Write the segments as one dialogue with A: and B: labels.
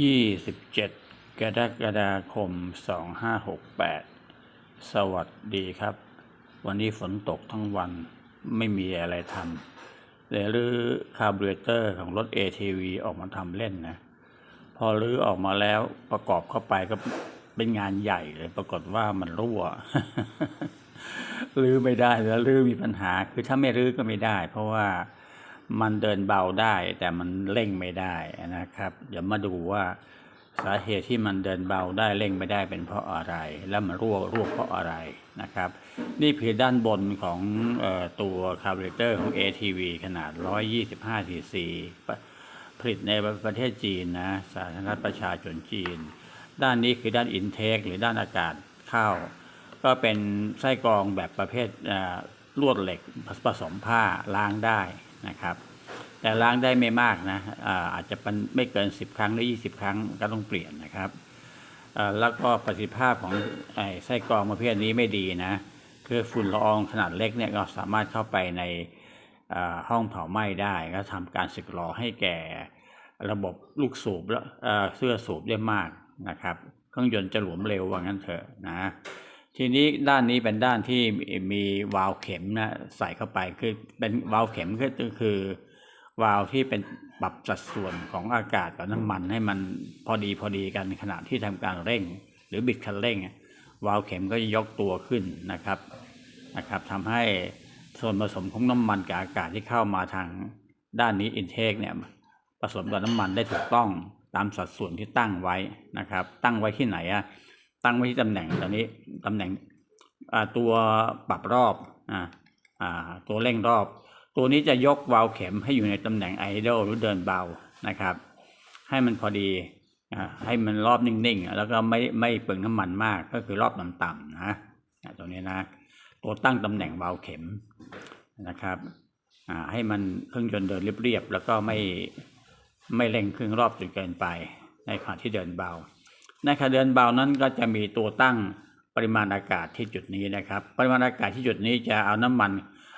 A: ยี่สิบเจ็ดกรกฎาคมสองห้าหกแปดสวัสดีครับ วันนี้ฝนตกทั้งวันไม่มีอะไรทำเลยรื้อคาร์บูเรเตอร์ของรถ ATV ออกมาทำเล่นนะ พอรื้อออกมาแล้วประกอบเข้าไปก็เป็นงานใหญ่เลย ปรากฏว่ามันรั่วรื้อไม่ได้แล้วรื้อมีปัญหา คือถ้าไม่รื้อก็ไม่ได้ เพราะว่า มันเดินเบาได้แต่มันเร่งไม่ได้นะครับ เดี๋ยวมาดูว่าสาเหตุที่มันเดินเบาได้เร่งไม่ได้เป็นเพราะอะไร แล้วมันรั่วรั่วเพราะอะไรนะครับ นี่คือด้านบนของออตัวคาร์บูเรเตอร์ของ ATV ขนาด 125 cc ผลิตในประเทศจีนนะสาธารณรัฐประชาชนจีน ด้านนี้คือด้านอินเทคหรือด้านอากาศเข้า ก็เป็นไส้กรองแบบประเภทลวดเหล็กผสมผ้าล้างได้ นะครับ แต่ล้างได้ไม่มากนะอาจจะเป็นไม่เกิน 10 ครั้งหรือ 20 ครั้งก็ต้องเปลี่ยนนะครับแล้วก็ประสิทธิภาพของไส้กรองประเภทนี้ไม่ดีนะคือฝุ่นละอองขนาดเล็กเนี่ยก็สามารถเข้าไปในห้องเผาไหม้ได้ ก็ทำการสึกหรอให้แก่ระบบลูกสูบและเสื้อสูบได้มากนะครับ เครื่องยนต์จะหลวมเร็วว่างั้นเถอะนะ ทีนี้ด้านนี้เป็นด้านที่มีวาล์วเข็มนะใส่เข้าไปคือเป็นวาล์วเข็มก็คือ วาล์วที่เป็นปรับสัดส่วนของอากาศกับน้ำมันให้มันพอดีพอดีกันขณะที่ทำการเร่ง หรือบิดคันเร่ง วาล์วเข็มก็จะยกตัวขึ้นนะครับนะครับทำให้ส่วนผสมของน้ำมันกับอากาศที่เข้ามาทางด้านนี้อินเทคเนี่ยผสมกับน้ำมันได้ถูกต้องตามสัดส่วนที่ตั้งไว้นะครับ ตั้งไว้ที่ไหนอะ ตั้งไว้ที่ตำแหน่งตอนนี้ตำแหน่งตัวปรับรอบอ่าตัวเร่งรอบ ตัวนี้จะยกวาล์วเข็มให้อยู่ในตำแหน่งไอดอลหรือเดินเบานะครับ ให้มันพอดีอ่าให้มันรอบนิ่งๆ แล้วก็ไม่ไม่เปลืองน้ำมันมากก็คือรอบต่ำๆนะตัวนี้นะ ตัวตั้งตำแหน่งวาล์วเข็มนะครับอ่าให้มันเครื่องยนต์เดินเรียบๆแล้วก็ไม่ไม่เร่งเครื่องรอบจนเกินไป ในขณะที่เดินเบา ในขณะเดินเบานั้นก็จะมีตัวตั้งปริมาณอากาศที่จุดนี้นะครับ ปริมาณอากาศที่จุดนี้จะเอาน้ำมัน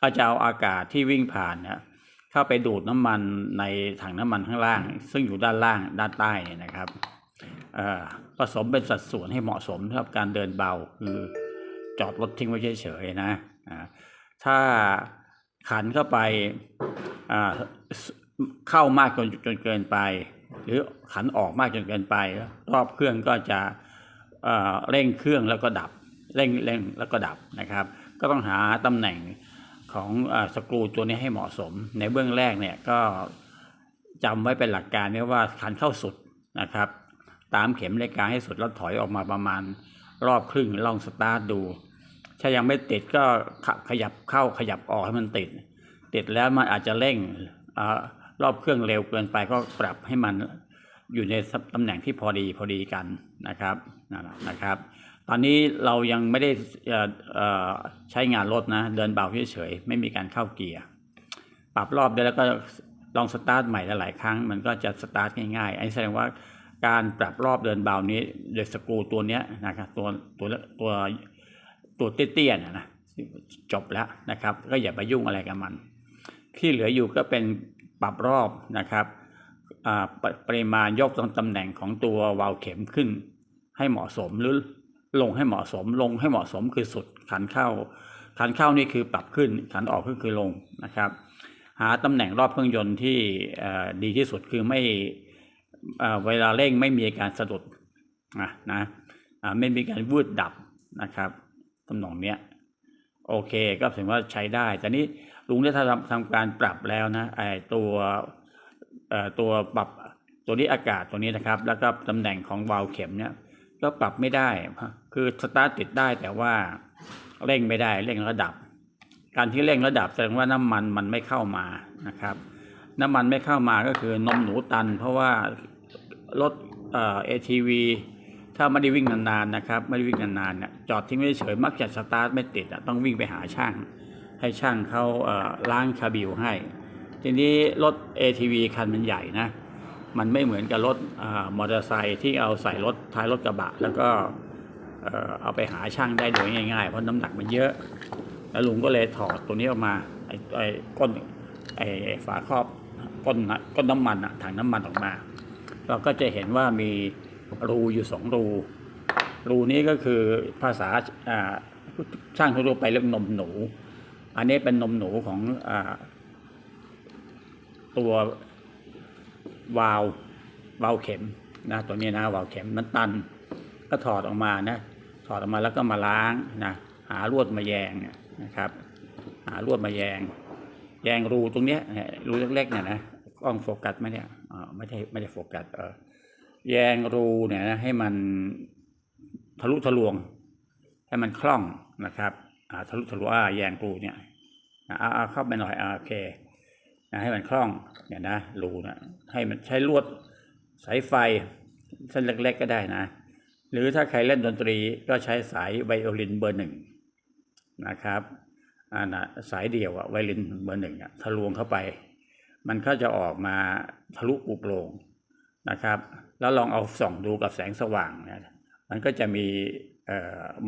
A: อาจะเอาอากาศที่วิ่งผ่านเนี่ยเข้าไปดูดน้ำมันในถังน้ำมันข้างล่าง ซึ่งอยู่ด้านล่างด้านใต้เนี่ยนะครับผสมเป็นสัดส่วนให้เหมาะสมสำหรับการเดินเบาคือจอดรถทิ้งไว้เฉยๆนะถ้าขันเข้าไปเข้ามากจนจนเกินไป หรือขันออกมากจนเกินไป รอบเครื่องก็จะเร่งเครื่องแล้วก็ดับ เร่งเร่งแล้วก็ดับนะครับ ก็ต้องหาตำแหน่งของอสกรูตัวนี้ให้เหมาะสม ในเบื้องแรกเนี่ยก็จำไว้เป็นหลักการนี่ยว่าขันเข้าสุดนะครับ ตามเข็มนาฬิกาให้สุดแล้วถอยออกมาประมาณรอบครึ่งลองสตาร์ทดู ถ้ายังไม่ติดก็ขยับเข้าขยับออกให้มันติด ติดแล้วมันอาจจะเร่งอา รอบเครื่องเร็วเกินไปก็ปรับให้มันอยู่ในตำแหน่งที่พอดีพอดีกันนะครับนะนะครับ ตอนนี้เรายังไม่ได้ใช้งานรถนะ เดินเบาเฉยๆไม่มีการเข้าเกียร์ปรับรอบได้แล้วก็ลองสตาร์ทใหม่หลายๆครั้ง มันก็จะสตาร์ทง่ายๆอันนี้แสดงว่าการปรับรอบเดินเบานี้โดยสกูตัวเนี้ยนะครับตัวตัวตัวตัวเตี้ยๆนะจบแล้วนะครับ ก็อย่าไปยุ่งอะไรกับมัน ที่เหลืออยู่ก็เป็น ปรับรอบนะครับอ่าปปริมาณยกตรงตำแหน่งของตัววาล์วเข็มขึ้น ให้เหมาะสมหรือลงให้เหมาะสมลงให้เหมาะสมคือสุดขันเข้าขันเข้านี่คือปรับขึ้นขันออกก็คือลงนะครับ หาตำแหน่งรอบเครื่องยนต์ที่อ่อดีที่สุดคือไม่เอ่อเวลาเร่งไม่มีการสะดุดนะนะอ่าไม่มีการวืดดับนะครับตำแหน่งเนี้ยโอเคก็ถือว่าใช้ได้แต่นี้ ลุงได้ทำทำการปรับแล้วนะไอตัวตัวปรับตัวนี้อากาศตัวนี้นะครับ แล้วก็ตำแหน่งของวาล์วเข็มเนี่ยก็ปรับไม่ได้ คือสตาร์ทติดได้แต่ว่าเร่งไม่ได้เร่งระดับ การที่เร่งระดับแสดงว่าน้ำมันมันไม่เข้ามานะครับ น้ำมันไม่เข้ามาก็คือนมหนูตัน เพราะว่ารถเอ่อ ATV ถ้าไม่ได้วิ่งนานๆนะครับ ไม่ได้วิ่งนานๆเนี่ยจอดทิ้งไว้เฉยมักจะสตาร์ทไม่ติดต้องวิ่งไปหาช่าง ให้ช่างเขาล้างคาบิวให้ ทีนี้รถ ATV คันมันใหญ่นะมันไม่เหมือนกับรถมอเตอร์ไซค์ที่เอาใส่รถท้ายรถกระบะ แล้วก็เอาไปหาช่างได้โดยง่ายๆ เพราะน้ำหนักมันเยอะ แล้วลุงก็เลยถอดตัวนี้ออกมาไอ้ไอ้ก้นไอ้ฝาครอบก้นน่ะก้นน้ำมันอะถังน้ำมันออกมา เราก็จะเห็นว่ามีรูอยู่สองรู รูนี้ก็คือภาษาอ่าช่างทั่วไปเรียกนมหนู อันนี้เป็นนมหนูของอตัววาล์ววาวเข็มนะตัวนี้นะวาล์วเข็มมันตัน ก็ถอดออกมานะถอดออกมาแล้วก็มาล้างนะหาลวดมาแยงนะครับ หาลวดมาแยง แยงรูตรงเนี้ยรูเล็กๆเนี่ยนะกล้องโฟกัสไหมเนี่ยไม่ได้ไม่ได้โฟกัสเออแยงรูเนี่ยนะให้มันทะลุทะลวง ให้มันคล่องนะครับ อ่าทะลุทะลวงอ่าแยงรูเนี่ยอ่าเอาเข้าไปหน่อยอ่าโอเคนะให้มันคล่องเนี่ยนะรูนะให้มันใช้ลวดสายไฟเส้นเล็กๆก็ได้นะ หรือถ้าใครเล่นดนตรีก็ใช้สายไวโอลินเบอร์หนึ่งนะครับอ่านะสายเดี่ยวอะไวโอลินเบอร์หนึ่งอะทะลวงเข้าไป มันก็จะออกมาทะลุปุโปร่งนะครับ แล้วลองเอาส่องดูกับแสงสว่างเนี่ยมันก็จะมี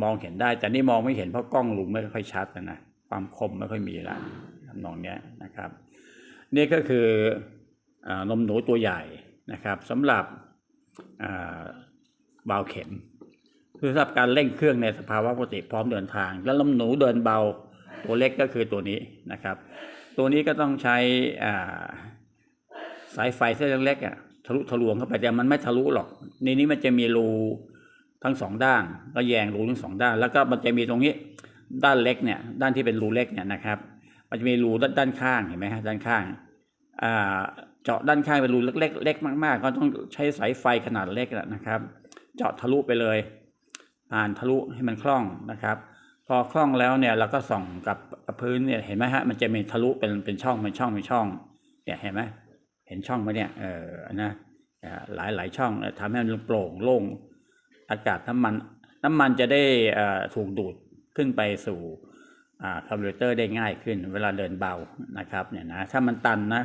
A: มองเห็นได้ แต่นี่มองไม่เห็นเพราะกล้องลุงไม่ค่อยชัดนะนะความคมไม่ค่อยมีละทำนองเนี้ยนะครับ นี่ก็คืออนมหนูตัวใหญ่นะครับสำหรับบาวเข็มคือสำหรับการเร่งเครื่องในสภาวะปกติพร้อมเดินทาง แล้วลมหนูเดินเบาตัวเล็กก็คือตัวนี้นะครับ ตัวนี้ก็ต้องใช้สายไฟเส้นเล็กๆอะทะลุทะลวงเข้าไปแต่มันไม่ทะลุหรอกในนี้มันจะมีรู ทั้งสองด้านก็แยงรูทั้งสองด้าน แล้วก็มันจะมีตรงนี้ด้านเล็กเนี่ยด้านที่เป็นรูเล็กเนี่ยนะครับ มันจะมีรูด้านด้านข้างเห็นไหมฮะด้านข้างอ่าเจาะด้านข้างเป็นรูเล็กๆเล็กมาก ๆ ก็ต้องใช้สายไฟขนาดเล็กนะครับ เจาะทะลุไปเลยผ่านทะลุให้มันคล่องนะครับ พอคล่องแล้วเนี่ยเราก็ส่องกับพื้นเนี่ยเห็นไหมฮะมันจะมีทะลุเป็นเป็นช่องเป็นช่องเป็นช่องเนี่ยเห็นไหมเห็นช่องไหมเนี่ยเออนะอ่าหลายหลายช่องทำให้มันโปร่งโล่ง อากาศน้ำมัน น้ำมันจะได้ถูกดูดขึ้นไปสู่คาร์บูเรเตอร์ได้ง่ายขึ้น เวลาเดินเบานะครับเนี่ยนะถ้ามันตันนะ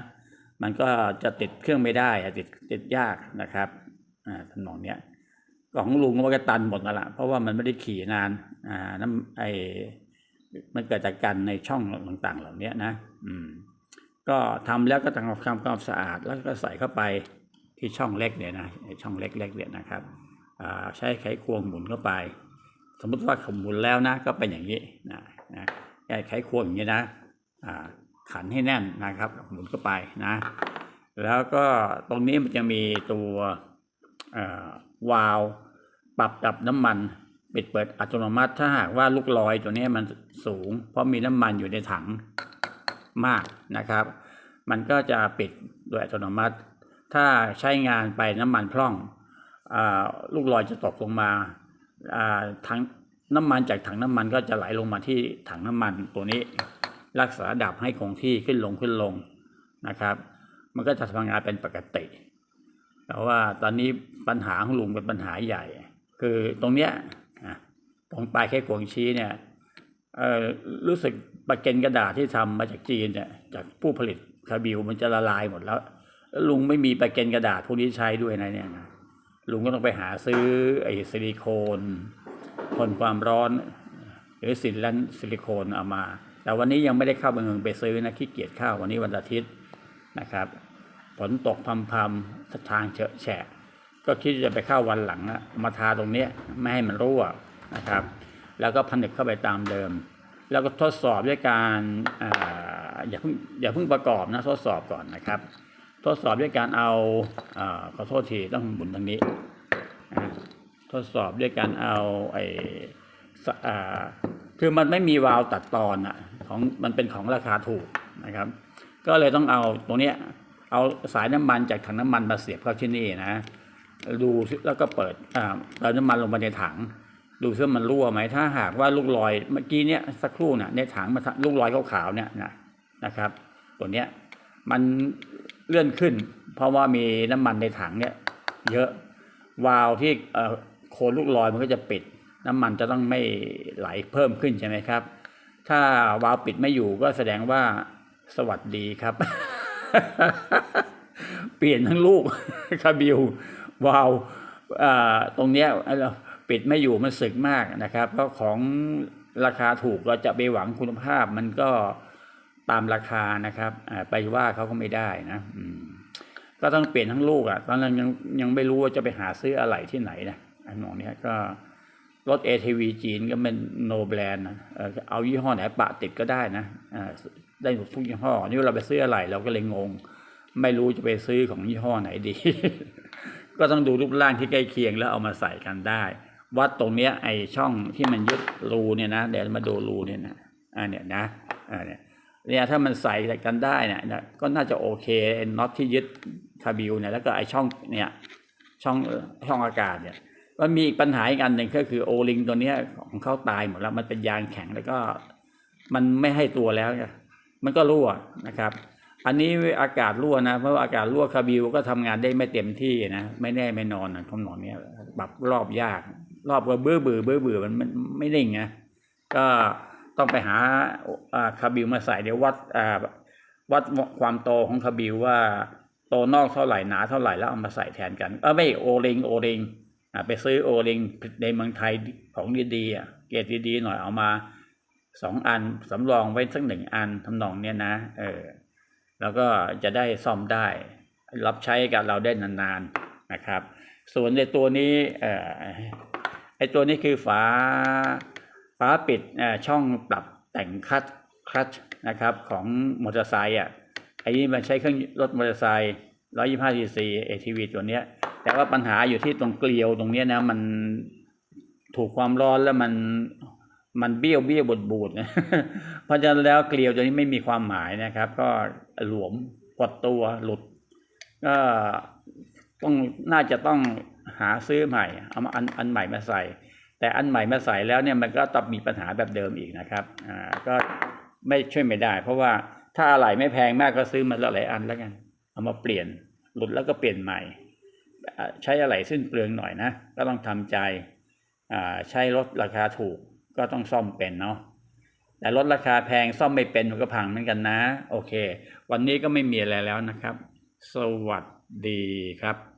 A: มันก็จะติดเครื่องไม่ได้ติดติดยากนะครับอ่าทำนเนี้ยของลุงมันก็ตันหมดแล้วล่ะเพราะว่ามันไม่ได้ขี่นานอ่าน้ำไอมันเกิดจากกันในช่องต่างๆ เหล่านี้นะ อืม ก็ทำแล้วก็ทำความความสะอาดแล้วก็ใส่เข้าไปที่ช่องเล็กเนี่ยนะช่องเล็กๆเนี่ยนะครับ ใช้ไขควงหมุนเข้าไป สมมติว่าขหมุนแล้วนะก็เป็นอย่างนี้นะนะไอ้ไขควงอย่างนี้นะขันให้แน่นนะครับ หมุนเข้าไปนะ แล้วก็ตรงนี้มันจะมีตัววาล์วปรับดับน้ำมันปิดเปิดอัตโนมัติถ้าหากว่าลูกลอยตัวนี้มันสูง เพราะมีน้ำมันอยู่ในถังมากนะครับ มันก็จะปิดโดยอัตโนมัติ ถ้าใช้งานไปน้ำมันพร่อง ลูกลอยจะตกลงมาถังน้ำมันจากถังน้ำมันก็จะไหลลงมาที่ถังน้ำมันตัวนี้ รักษาดับให้คงที่ขึ้นลงขึ้นลงนะครับ มันก็จะทำงานเป็นปกติ แต่ว่าตอนนี้ปัญหาของลุงเป็นปัญหาใหญ่ คือตรงเนี้ยตรงปลายแค่ขวงชี้เนี่ยรู้สึกปากเกนกระดาษที่ทำมาจากจีนเนี่ยจากผู้ผลิตคาบิวมันจะละลายหมดแล้ว ลุงไม่มีปากเกนกระดาษพวกนี้ใช้ด้วยนะเนี่ยนะ ลุงก็ต้องไปหาซื้อไอ้ซิลิโคนทนความร้อน หรือซิลินซิลิโคนเอามา แต่วันนี้ยังไม่ได้เข้าเมืองไปซื้อนะขี้เกียจเข้าวันนี้วันอาทิตย์นะครับฝนตกพำพำๆทางเฉอะแฉะก็คิดจะไปเข้าวันหลังอะมาทาตรงเนี้ยไม่ให้มันรั่วนะครับ แล้วก็ผนึกเข้าไปตามเดิม แล้วก็ทดสอบด้วยการอ่าอย่าเพิ่งอย่าเพิ่งประกอบนะทดสอบก่อนนะครับ ทดสอบด้วยการเอาอขอโทษทีต้องหมุนทางนี้ ทดสอบด้วยการเอาไอ้คือมันไม่มีวาล์วตัดตอนอะของมันเป็นของราคาถูกนะครับ ก็เลยต้องเอาตรงเนี้ยเอาสายน้ำมันจากถังน้ำมันมาเสียบเข้าที่นี่นะ ดูแล้วก็เปิดอ่าเติมน้ำมันลงไปในถัง ดูซิว่ามันรั่วไหมถ้าหากว่าลูกลอยเมื่อกี้เนี้ยสักครู่น่ะในถังมันลูกลอยขาวๆเนี่ยนะนะครับ ตัวเนี้ยมัน เลื่อนขึ้น เพราะว่ามีน้ำมันในถังเนี่ย เยอะวาล์วที่เอ่อโคนลูกลอยมันก็จะปิด น้ำมันจะต้องไม่ไหลเพิ่มขึ้นใช่ไหมครับ ถ้าวาล์วปิดไม่อยู่ก็แสดงว่าสวัสดีครับ เปลี่ยนทั้งลูกคาบิววาล์วอ่าตรงเนี้ยเราปิดไม่อยู่มันสึกมากนะครับเพราะของราคาถูกเราจะไปหวังคุณภาพมันก็ ตามราคานะครับไปว่าเขาก็ไม่ได้นะก็ต้องเปลี่ยนทั้งลูกอะ ตอนนั้นยังยังไม่รู้ว่าจะไปหาซื้ออะไรที่ไหนนะอันมองเนี้ยก็รถ ATV จีนก็เป็นโนแบรนด์นะเอายี่ห้อไหนปะติดก็ได้นะอ่าได้หมดทุกยี่ห้อ นี่เราไปซื้ออะไรเราก็เลยงง ไม่รู้จะไปซื้อของยี่ห้อไหนดี ก็ต้องดูรูปร่างที่ใกล้เคียงแล้วเอามาใส่กันได้ วัดตรงเนี้ยไอช่องที่มันยึดรูเนี่ยนะเดี๋ยวมาดูรูเนี่ยนะอ่าเนี่ยนะอ่าเนี่ย เนี่ยถ้ามันใส่กันได้เนี่ยก็น่าจะโอเคน็อตที่ยึดคาบิลเนี่ยแล้วก็ไอช่องเนี่ยช่องช่องอากาศเนี่ยมันมีอีกปัญหาอีกอันหนึ่งก็คือโอลิงตัวเนี้ยของเขาตายหมดแล้วมันเป็นยางแข็งแล้วก็มันไม่ให้ตัวแล้วมันก็รั่วนะครับ อันนี้อากาศรั่วนะเพราะาอากาศรั่วคาบิลก็ทำงานได้ไม่เต็มที่นะไม่แน่ไม่นอนนะคำนองเนี้ยปรับรอบยาก รอบก็เบื่อเบื่อเบื่อเบื่อมันมันไม่นิ่งนะก็ ต้องไปหาคาบิลมาใส่เดี๋ยววัดวัดความโตของคาบิลว่าโตนอกเท่าไหร่หนาเท่าไหร่แล้วเอามาใส่แทนกันเออไม่โอริงโอริงไปซื้อโอริงในเมืองไทยของดีๆอะเกรดดีๆหน่อยเอามาสองอันสำรองไว้สักหนึ่งอันทำนองเนี้ยนะเออแล้วก็จะได้ซ่อมได้ รับใช้กับเราได้นานๆนะครับ ส่วนในตัวนี้เออไอตัวนี้คือฝา ฝาปิดช่องปรับแต่งคัตคลัตนะครับของมอเตอร์ไซค์อะไอ้นี้มันใช้เครื่องรถมอเตอร์ไซค์125 cc ATV ตัวเนี้ย แต่ว่าปัญหาอยู่ที่ตรงเกลียวตรงเนี้ยนะมันถูกความร้อนแล้วมันมันเบี้ยวเบี้ยวบูดบูดนะเพราะฉะนั้นแล้วเกลียวตัวนี้ไม่มีความหมายนะครับ ก็หลวมกดตัวหลุด ก็ต้องน่าจะต้องหาซื้อใหม่ เอามาอันอันใหม่มาใส่ แต่อันใหม่มาใส่แล้วเนี่ยมันก็ต้องมีปัญหาแบบเดิมอีกนะครับอ่าก็ไม่ช่วยไม่ได้ เพราะว่าถ้าอะไรไม่แพงมากก็ซื้อมาหลายอันแล้วกัน เอามาเปลี่ยนหลุดแล้วก็เปลี่ยนใหม่ ใช้อะไรสิ้นเปลืองหน่อยนะ ก็ต้องทำใจอ่าใช้รถราคาถูกก็ต้องซ่อมเป็นเนาะแต่รถราคาแพงซ่อมไม่เป็นมันก็พังเหมือนกันนะ โอเค วันนี้ก็ไม่มีอะไรแล้วนะครับ สวัสดีครับ